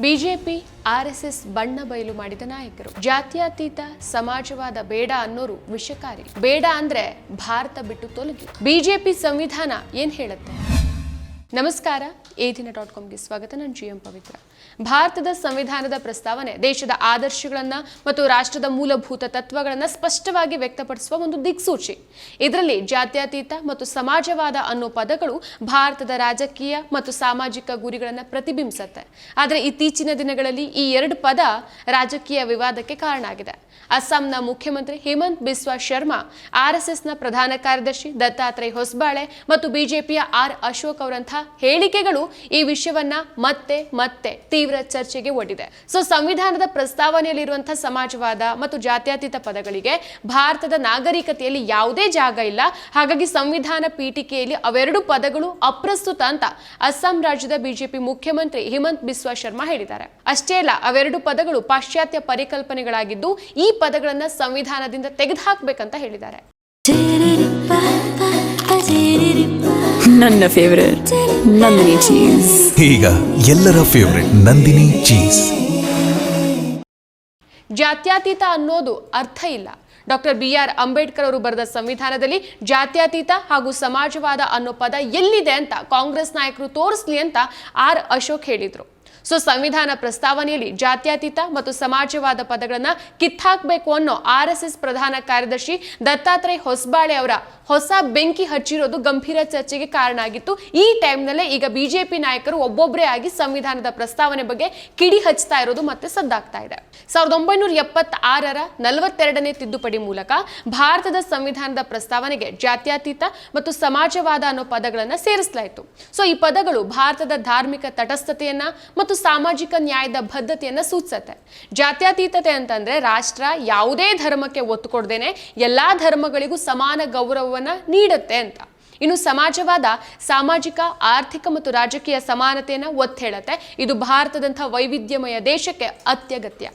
BJP RSS ಬಣ್ಣ ಬಯಲು ಮಾಡಿದ ನಾಯಕರು. ಜಾತ್ಯತೀತ ಸಮಾಜವಾದ ಬೇಡ ಅನ್ನೋರು ವಿಷಕಾರಿ. ಬೇಡ ಅಂದ್ರೆ ಭಾರತ ಬಿಟ್ಟು ತೊಲಗಿ. ಬಿಜೆಪಿ ಸಂವಿಧಾನ ಏನ್ ಹೇಳುತ್ತೆ? ನಮಸ್ಕಾರ. ಎ ದಿನ ಡಾಟ್ ಕಾಮ್ಗೆ ಸ್ವಾಗತ. ನಾನು ಜಿ ಎಂ ಪವಿತ್ರ. ಭಾರತದ ಸಂವಿಧಾನದ ಪ್ರಸ್ತಾವನೆ ದೇಶದ ಆದರ್ಶಗಳನ್ನು ಮತ್ತು ರಾಷ್ಟ್ರದ ಮೂಲಭೂತ ತತ್ವಗಳನ್ನು ಸ್ಪಷ್ಟವಾಗಿ ವ್ಯಕ್ತಪಡಿಸುವ ಒಂದು ದಿಕ್ಸೂಚಿ. ಇದರಲ್ಲಿ ಜಾತ್ಯತೀತ ಮತ್ತು ಸಮಾಜವಾದ ಅನ್ನೋ ಪದಗಳು ಭಾರತದ ರಾಜಕೀಯ ಮತ್ತು ಸಾಮಾಜಿಕ ಗುರಿಗಳನ್ನು ಪ್ರತಿಬಿಂಬಿಸುತ್ತೆ. ಆದರೆ ಇತ್ತೀಚಿನ ದಿನಗಳಲ್ಲಿ ಈ ಎರಡು ಪದ ರಾಜಕೀಯ ವಿವಾದಕ್ಕೆ ಕಾರಣ ಆಗಿದೆ. ಅಸ್ಸಾಂನ ಮುಖ್ಯಮಂತ್ರಿ ಹೇಮಂತ್ ಬಿಸ್ವಾ ಶರ್ಮಾ ಆರ್ಎಸ್ಎಸ್ನ ಪ್ರಧಾನ ಕಾರ್ಯದರ್ಶಿ ದತ್ತಾತ್ರೇಯ ಹೊಸಬಾಳೆ ಮತ್ತು ಬಿಜೆಪಿಯ ಆರ್ ಅಶೋಕ್ ಅವರಂತಹ ಹೇಳಿಕೆಗಳು ಈ ವಿಷಯವನ್ನ ಮತ್ತೆ ಮತ್ತೆ ತೀವ್ರ ಚರ್ಚೆಗೆ ಒಡ್ಡಿದೆ. ಸೊ, ಸಂವಿಧಾನದ ಪ್ರಸ್ತಾವನೆಯಲ್ಲಿರುವಂತಹ ಸಮಾಜವಾದ ಮತ್ತು ಜಾತ್ಯತೀತ ಪದಗಳಿಗೆ ಭಾರತದ ನಾಗರಿಕತೆಯಲ್ಲಿ ಯಾವುದೇ ಜಾಗ ಇಲ್ಲ. ಹಾಗಾಗಿ ಸಂವಿಧಾನ ಪೀಠಿಕೆಯಲ್ಲಿ ಅವೆರಡು ಪದಗಳು ಅಪ್ರಸ್ತುತ ಅಂತ ಅಸ್ಸಾಂ ರಾಜ್ಯದ ಬಿಜೆಪಿ ಮುಖ್ಯಮಂತ್ರಿ ಹಿಮಂತ್ ಬಿಸ್ವಾ ಶರ್ಮಾ ಹೇಳಿದ್ದಾರೆ. ಅಷ್ಟೇ ಅಲ್ಲ, ಅವೆರಡು ಪದಗಳು ಪಾಶ್ಚಾತ್ಯ ಪರಿಕಲ್ಪನೆಗಳಾಗಿದ್ದು ಈ ಪದಗಳನ್ನ ಸಂವಿಧಾನದಿಂದ ತೆಗೆದುಹಾಕ್ಬೇಕಂತ ಹೇಳಿದ್ದಾರೆ. ನನ್ನ ಫೇವರೇಟ್ ನಂದಿನಿ ಚೀಸ್ ಈಗ ಎಲ್ಲರ ಫೇವರೆಟ್ ನಂದಿನಿ ಚೀಸ್ ಜಾತ್ಯತೀತ ಅನ್ನೋದು ಅರ್ಥ ಇಲ್ಲ. ಡಾಕ್ಟರ್ ಬಿ ಆರ್ ಅಂಬೇಡ್ಕರ್ ಅವರು ಬರೆದ ಸಂವಿಧಾನದಲ್ಲಿ ಜಾತ್ಯತೀತ ಹಾಗೂ ಸಮಾಜವಾದ ಅನ್ನೋ ಪದ ಎಲ್ಲಿದೆ ಅಂತ ಕಾಂಗ್ರೆಸ್ ನಾಯಕರು ತೋರಿಸ್ಲಿ ಅಂತ ಆರ್ ಅಶೋಕ್ ಹೇಳಿದ್ರು. ಸೊ ಸಂವಿಧಾನ ಪ್ರಸ್ತಾವನೆಯಲ್ಲಿ ಜಾತ್ಯತೀತ ಮತ್ತು ಸಮಾಜವಾದ ಪದಗಳನ್ನ ಕಿತ್ತಾಕಬೇಕು ಅನ್ನೋ ಆರ್ ಪ್ರಧಾನ ಕಾರ್ಯದರ್ಶಿ ದತ್ತಾತ್ರೇಯ ಹೊಸಬಾಳೆ ಅವರ ಹೊಸ ಬೆಂಕಿ ಹಚ್ಚಿರೋದು ಗಂಭೀರ ಚರ್ಚೆಗೆ ಕಾರಣ ಆಗಿತ್ತು. ಈ ಟೈಮ್ನಲ್ಲೇ ಈಗ ಬಿಜೆಪಿ ನಾಯಕರು ಒಬ್ಬೊಬ್ಬರೇ ಆಗಿ ಸಂವಿಧಾನದ ಪ್ರಸ್ತಾವನೆ ಬಗ್ಗೆ ಕಿಡಿ ಹಚ್ತಾ ಇರೋದು ಮತ್ತೆ ಸದ್ದಾಗ್ತಾ ಇದೆ. ಸಾವಿರದ ಒಂಬೈನೂರ ಎಪ್ಪತ್ತಾರರ ನಲವತ್ತೆರಡನೇ ತಿದ್ದುಪಡಿ ಮೂಲಕ ಭಾರತದ ಸಂವಿಧಾನದ ಪ್ರಸ್ತಾವನೆಗೆ ಜಾತ್ಯತೀತ ಮತ್ತು ಸಮಾಜವಾದ ಅನ್ನೋ ಪದಗಳನ್ನು ಸೇರಿಸಲಾಯಿತು. ಸೊ ಈ ಪದಗಳು ಭಾರತದ ಧಾರ್ಮಿಕ ತಟಸ್ಥತೆಯನ್ನ ಮತ್ತು ಸಾಮಾಜಿಕ ನ್ಯಾಯದ ಬದ್ಧತೆಯನ್ನು ಸೂಚಿಸುತ್ತೆ. ಜಾತ್ಯತೀತತೆ ಅಂತಂದ್ರೆ ರಾಷ್ಟ್ರ ಯಾವುದೇ ಧರ್ಮಕ್ಕೆ ಒತ್ತು ಕೊಡದೇನೆ ಎಲ್ಲಾ ಧರ್ಮಗಳಿಗೂ ಸಮಾನ ಗೌರವವನ್ನ ನೀಡುತ್ತೆ ಅಂತ. ಇನ್ನು ಸಮಾಜವಾದ ಸಾಮಾಜಿಕ, ಆರ್ಥಿಕ ಮತ್ತು ರಾಜಕೀಯ ಸಮಾನತೆಯನ್ನು ಒತ್ತಿ ಹೇಳುತ್ತೆ ಇದು ಭಾರತದಂಥ ವೈವಿಧ್ಯಮಯ ದೇಶಕ್ಕೆ ಅತ್ಯಗತ್ಯ.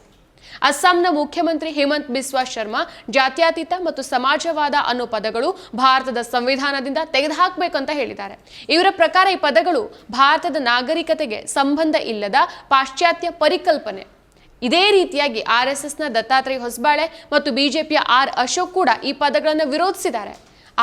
ಅಸ್ಸಾಂನ ಮುಖ್ಯಮಂತ್ರಿ ಹೇಮಂತ್ ಬಿಸ್ವಾ ಶರ್ಮಾ, ಜಾತ್ಯಾತೀತ ಮತ್ತು ಸಮಾಜವಾದ ಅನ್ನೋ ಪದಗಳು ಭಾರತದ ಸಂವಿಧಾನದಿಂದ ತೆಗೆದುಹಾಕಬೇಕಂತ ಹೇಳಿದ್ದಾರೆ. ಇವರ ಪ್ರಕಾರ ಈ ಪದಗಳು ಭಾರತದ ನಾಗರಿಕತೆಗೆ ಸಂಬಂಧ ಇಲ್ಲದ ಪಾಶ್ಚಾತ್ಯ ಪರಿಕಲ್ಪನೆ. ಇದೇ ರೀತಿಯಾಗಿ ಆರ್ ಎಸ್ ಎಸ್ನ ದತ್ತಾತ್ರೇಯ ಹೊಸಬಾಳೆ ಮತ್ತು ಬಿಜೆಪಿಯ ಆರ್ ಅಶೋಕ್ ಕೂಡ ಈ ಪದಗಳನ್ನು ವಿರೋಧಿಸಿದ್ದಾರೆ.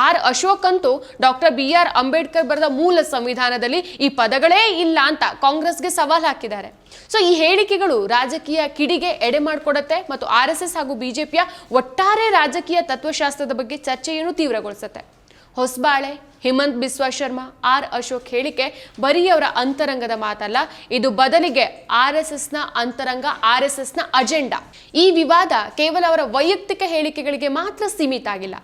ಆರ್ ಅಶೋಕ್ ಅಂತೂ ಡಾಕ್ಟರ್ ಬಿ ಆರ್ ಅಂಬೇಡ್ಕರ್ ಬರೆದ ಮೂಲ ಸಂವಿಧಾನದಲ್ಲಿ ಈ ಪದಗಳೇ ಇಲ್ಲ ಅಂತ ಕಾಂಗ್ರೆಸ್ಗೆ ಸವಾಲ್ ಹಾಕಿದ್ದಾರೆ. ಸೊ ಈ ಹೇಳಿಕೆಗಳು ರಾಜಕೀಯ ಕಿಡಿಗೆ ಎಡೆ ಮಾಡಿಕೊಡತ್ತೆ ಮತ್ತು ಆರ್ ಎಸ್ ಎಸ್ ಹಾಗೂ ಬಿಜೆಪಿಯ ಒಟ್ಟಾರೆ ರಾಜಕೀಯ ತತ್ವಶಾಸ್ತ್ರದ ಬಗ್ಗೆ ಚರ್ಚೆಯನ್ನು ತೀವ್ರಗೊಳಿಸುತ್ತೆ. ಹೊಸಬಾಳೆ ಹಿಮಂತ್ ಬಿಸ್ವಾ ಶರ್ಮಾ, ಆರ್ ಅಶೋಕ್ ಹೇಳಿಕೆ ಬರೀ ಅವರ ಅಂತರಂಗದ ಮಾತಲ್ಲ, ಇದು ಬದಲಿಗೆ ಆರ್ ಎಸ್ ಎಸ್ನ ಅಂತರಂಗ, ಆರ್ ಎಸ್ ಎಸ್ನ ಅಜೆಂಡಾ. ಈ ವಿವಾದ ಕೇವಲ ಅವರ ವೈಯಕ್ತಿಕ ಹೇಳಿಕೆಗಳಿಗೆ ಮಾತ್ರ ಸೀಮಿತ ಆಗಿಲ್ಲ.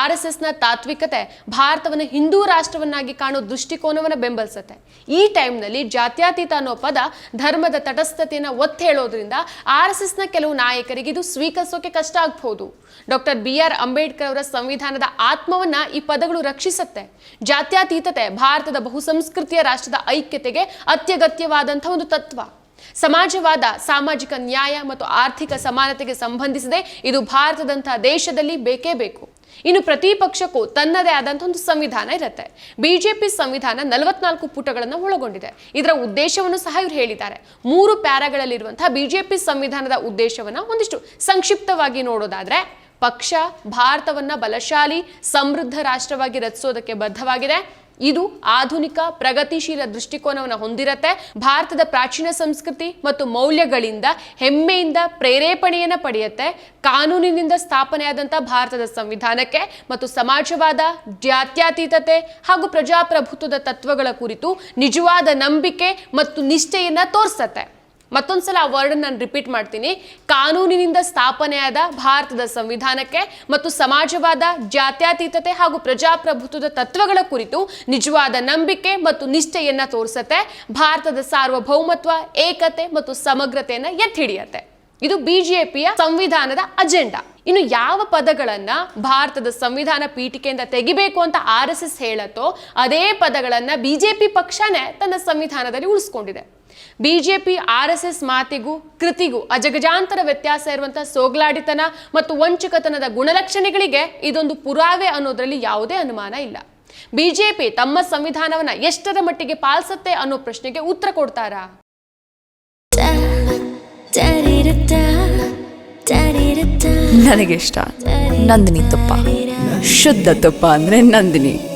ಆರ್ ಎಸ್ ಎಸ್ನ ತಾತ್ವಿಕತೆ ಭಾರತವನ್ನು ಹಿಂದೂ ರಾಷ್ಟ್ರವನ್ನಾಗಿ ಕಾಣೋ ದೃಷ್ಟಿಕೋನವನ್ನು ಬೆಂಬಲಿಸುತ್ತೆ. ಈ ಟೈಮ್ನಲ್ಲಿ ಜಾತ್ಯಾತೀತ ಅನ್ನೋ ಪದ ಧರ್ಮದ ತಟಸ್ಥತೆಯನ್ನು ಒತ್ತಿ ಹೇಳೋದ್ರಿಂದ ಆರ್ ಎಸ್ ಎಸ್ನ ಕೆಲವು ನಾಯಕರಿಗೆ ಇದು ಸ್ವೀಕರಿಸೋಕೆ ಕಷ್ಟ ಆಗಬಹುದು ಡಾಕ್ಟರ್ ಬಿ ಆರ್ ಅಂಬೇಡ್ಕರ್ ಅವರ ಸಂವಿಧಾನದ ಆತ್ಮವನ್ನ ಈ ಪದಗಳು ರಕ್ಷಿಸುತ್ತೆ. ಜಾತ್ಯತೀತತೆ, ಭಾರತದ ಬಹುಸಂಸ್ಕೃತಿಯ ರಾಷ್ಟ್ರದ ಐಕ್ಯತೆಗೆ ಅತ್ಯಗತ್ಯವಾದಂಥ ಒಂದು ತತ್ವ. ಸಮಾಜವಾದ, ಸಾಮಾಜಿಕ ನ್ಯಾಯ ಮತ್ತು ಆರ್ಥಿಕ ಸಮಾನತೆಗೆ ಸಂಬಂಧಿಸಿದೆ, ಇದು ಭಾರತದಂತಹ ದೇಶದಲ್ಲಿ ಬೇಕೇ ಬೇಕು. ಇನ್ನು ಪ್ರತಿ ಪಕ್ಷಕ್ಕೂ ತನ್ನದೇ ಆದಂಥ ಒಂದು ಸಂವಿಧಾನ ಇರುತ್ತೆ. ಬಿಜೆಪಿ ಸಂವಿಧಾನ ನಲವತ್ನಾಲ್ಕು ಪುಟಗಳನ್ನು ಒಳಗೊಂಡಿದೆ. ಇದರ ಉದ್ದೇಶವನ್ನು ಸಹ ಇವರು ಹೇಳಿದ್ದಾರೆ. ಮೂರು ಪ್ಯಾರಾಗಳಲ್ಲಿರುವಂತಹ ಬಿಜೆಪಿ ಸಂವಿಧಾನದ ಉದ್ದೇಶವನ್ನ ಒಂದಿಷ್ಟು ಸಂಕ್ಷಿಪ್ತವಾಗಿ ನೋಡೋದಾದ್ರೆ ಪಕ್ಷ ಭಾರತವನ್ನ ಬಲಶಾಲಿ, ಸಮೃದ್ಧ ರಾಷ್ಟ್ರವಾಗಿ ರಚಿಸೋದಕ್ಕೆ ಬದ್ಧವಾಗಿದೆ. ಇದು ಆಧುನಿಕ, ಪ್ರಗತಿಶೀಲ ದೃಷ್ಟಿಕೋನವನ್ನು ಹೊಂದಿರತ್ತೆ. ಭಾರತದ ಪ್ರಾಚೀನ ಸಂಸ್ಕೃತಿ ಮತ್ತು ಮೌಲ್ಯಗಳಿಂದ ಹೆಮ್ಮೆಯಿಂದ ಪ್ರೇರೇಪಣೆಯನ್ನು ಪಡೆಯುತ್ತೆ. ಕಾನೂನಿನಿಂದ ಸ್ಥಾಪನೆಯಾದಂಥ ಭಾರತದ ಸಂವಿಧಾನಕ್ಕೆ ಮತ್ತು ಸಮಾಜವಾದ ಜಾತ್ಯತೀತತೆ ಹಾಗೂ ಪ್ರಜಾಪ್ರಭುತ್ವದ ತತ್ವಗಳ ಕುರಿತು ನಿಜವಾದ ನಂಬಿಕೆ ಮತ್ತು ನಿಷ್ಠೆಯನ್ನು ತೋರಿಸತ್ತೆ. ಮತ್ತೊಂದ್ಸಲ ಆ ವರ್ಡ್ ನಾನು ರಿಪೀಟ್ ಮಾಡ್ತೀನಿ. ಕಾನೂನಿನಿಂದ ಸ್ಥಾಪನೆಯಾದ ಭಾರತದ ಸಂವಿಧಾನಕ್ಕೆ ಮತ್ತು ಸಮಾಜವಾದ ಜಾತ್ಯತೀತತೆ ಹಾಗೂ ಪ್ರಜಾಪ್ರಭುತ್ವದ ತತ್ವಗಳ ಕುರಿತು ನಿಜವಾದ ನಂಬಿಕೆ ಮತ್ತು ನಿಷ್ಠೆಯನ್ನ ತೋರಿಸತ್ತೆ. ಭಾರತದ ಸಾರ್ವಭೌಮತ್ವ, ಏಕತೆ ಮತ್ತು ಸಮಗ್ರತೆಯನ್ನ ಎತ್ತಿ ಹಿಡಿಯತ್ತೆ. ಇದು ಬಿಜೆಪಿಯ ಸಂವಿಧಾನದ ಅಜೆಂಡಾ. ಇನ್ನು ಯಾವ ಪದಗಳನ್ನ ಭಾರತದ ಸಂವಿಧಾನ ಪೀಠಿಕೆಯಿಂದ ತೆಗಿಬೇಕು ಅಂತ ಆರ್ ಎಸ್ ಎಸ್ ಹೇಳತ್ತೋ, ಅದೇ ಪದಗಳನ್ನ ಬಿಜೆಪಿ ಪಕ್ಷನೇ ತನ್ನ ಸಂವಿಧಾನದಲ್ಲಿ ಉಳಿಸ್ಕೊಂಡಿದೆ. ಬಿಜೆಪಿ ಆರ್ ಎಸ್ ಎಸ್ ಮಾತಿಗೂ ಕೃತಿಗೂ ಅಜಗಜಾಂತರ ವ್ಯತ್ಯಾಸ ಇರುವಂತಹ ಸೋಗ್ಲಾಡಿತನ ಮತ್ತು ವಂಚಕತನದ ಗುಣಲಕ್ಷಣಗಳಿಗೆ ಇದೊಂದು ಪುರಾವೆ ಅನ್ನೋದ್ರಲ್ಲಿ ಯಾವುದೇ ಅನುಮಾನ ಇಲ್ಲ. ಬಿಜೆಪಿ ತಮ್ಮ ಸಂವಿಧಾನವನ್ನ ಎಷ್ಟರ ಮಟ್ಟಿಗೆ ಪಾಲಿಸುತ್ತೆ ಅನ್ನೋ ಪ್ರಶ್ನೆಗೆ ಉತ್ತರ ಕೊಡ್ತಾರಾ? ನನಗಿಷ್ಟ ನಂದಿನಿ ತುಪ್ಪ. ಶುದ್ಧ ತುಪ್ಪ ಅಂದ್ರೆ ನಂದಿನಿ.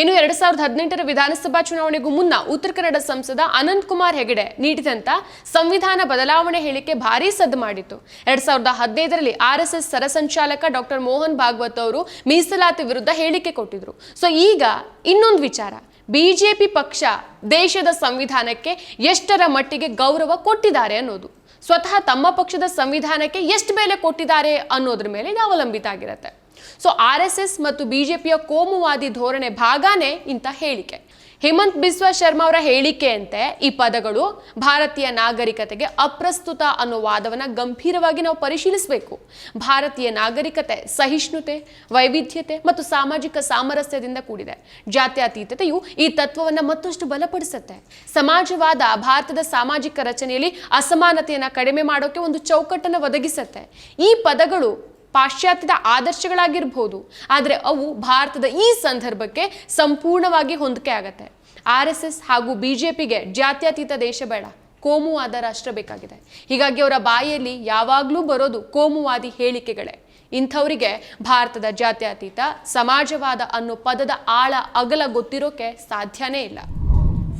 ಇನ್ನು ಎರಡ್ ಸಾವಿರದ ಹದಿನೆಂಟರ ವಿಧಾನಸಭಾ ಚುನಾವಣೆಗೂ ಮುನ್ನ ಉತ್ತರ ಕನ್ನಡ ಸಂಸದ ಅನಂತ್ ಕುಮಾರ್ ಹೆಗಡೆ ನೀಡಿದಂತ ಸಂವಿಧಾನ ಬದಲಾವಣೆ ಹೇಳಿಕೆ ಭಾರೀ ಸದ್ದು ಮಾಡಿತ್ತು. ಎರಡ್ ಸಾವಿರದ ಹದಿನೈದರಲ್ಲಿ ಆರ್ ಎಸ್ ಎಸ್ ಸರಸಂಚಾಲಕ ಡಾಕ್ಟರ್ ಮೋಹನ್ ಭಾಗವತ್ ಅವರು ಮೀಸಲಾತಿ ವಿರುದ್ಧ ಹೇಳಿಕೆ ಕೊಟ್ಟಿದ್ರು. ಸೊ, ಈಗ ಇನ್ನೊಂದು ವಿಚಾರ. ಬಿಜೆಪಿ ಪಕ್ಷ ದೇಶದ ಸಂವಿಧಾನಕ್ಕೆ ಎಷ್ಟರ ಮಟ್ಟಿಗೆ ಗೌರವ ಕೊಟ್ಟಿದ್ದಾರೆ ಅನ್ನೋದು. ಸ್ವತಃ ತಮ್ಮ ಪಕ್ಷದ ಸಂವಿಧಾನಕ್ಕೆ ಎಷ್ಟು ಬೆಲೆ ಕೊಟ್ಟಿದ್ದಾರೆ ಅನ್ನೋದ್ರ ಮೇಲೆ ಇದು ಅವಲಂಬಿತ ಆಗಿರುತ್ತೆ. ಸೊ ಆರ್ ಎಸ್ ಎಸ್ ಮತ್ತು ಬಿಜೆಪಿಯ ಕೋಮುವಾದಿ ಧೋರಣೆ ಭಾಗನೇ ಇಂಥ ಹೇಳಿಕೆ. ಹೇಮಂತ್ ಬಿಸ್ವ ಶರ್ಮಾ ಅವರ ಹೇಳಿಕೆಯಂತೆ ಈ ಪದಗಳು ಭಾರತೀಯ ನಾಗರಿಕತೆಗೆ ಅಪ್ರಸ್ತುತ ಅನ್ನೋ ವಾದವನ್ನು ಗಂಭೀರವಾಗಿ ನಾವು ಪರಿಶೀಲಿಸಬೇಕು. ಭಾರತೀಯ ನಾಗರಿಕತೆ ಸಹಿಷ್ಣುತೆ, ವೈವಿಧ್ಯತೆ ಮತ್ತು ಸಾಮಾಜಿಕ ಸಾಮರಸ್ಯದಿಂದ ಕೂಡಿದೆ. ಜಾತ್ಯತೀತತೆಯು ಈ ತತ್ವವನ್ನು ಮತ್ತಷ್ಟು ಬಲಪಡಿಸುತ್ತೆ. ಸಮಾಜವಾದ ಭಾರತದ ಸಾಮಾಜಿಕ ರಚನೆಯಲ್ಲಿ ಅಸಮಾನತೆಯನ್ನು ಕಡಿಮೆ ಮಾಡೋಕೆ ಒಂದು ಚೌಕಟ್ಟನ್ನು ಒದಗಿಸುತ್ತೆ. ಈ ಪದಗಳು ಪಾಶ್ಚಾತ್ಯದ ಆದರ್ಶಗಳಾಗಿರ್ಬೋದು. ಆದರೆ ಅವು ಭಾರತದ ಈ ಸಂದರ್ಭಕ್ಕೆ ಸಂಪೂರ್ಣವಾಗಿ ಹೊಂದಿಕೆ ಆಗತ್ತೆ. ಆರ್ ಎಸ್ ಹಾಗೂ ಪಿಗೆ ಜಾತ್ಯತೀತ ದೇಶ ಬೇಡ. ಕೋಮುವಾದ ರಾಷ್ಟ್ರ ಬೇಕಾಗಿದೆ. ಹೀಗಾಗಿ ಅವರ ಬಾಯಿಯಲ್ಲಿ ಯಾವಾಗಲೂ ಬರೋದು ಕೋಮುವಾದಿ ಹೇಳಿಕೆಗಳೇ. ಇಂಥವರಿಗೆ ಭಾರತದ ಜಾತ್ಯತೀತ, ಸಮಾಜವಾದ ಅನ್ನೋ ಪದದ ಆಳ ಅಗಲ ಗೊತ್ತಿರೋಕೆ ಸಾಧ್ಯನೇ ಇಲ್ಲ.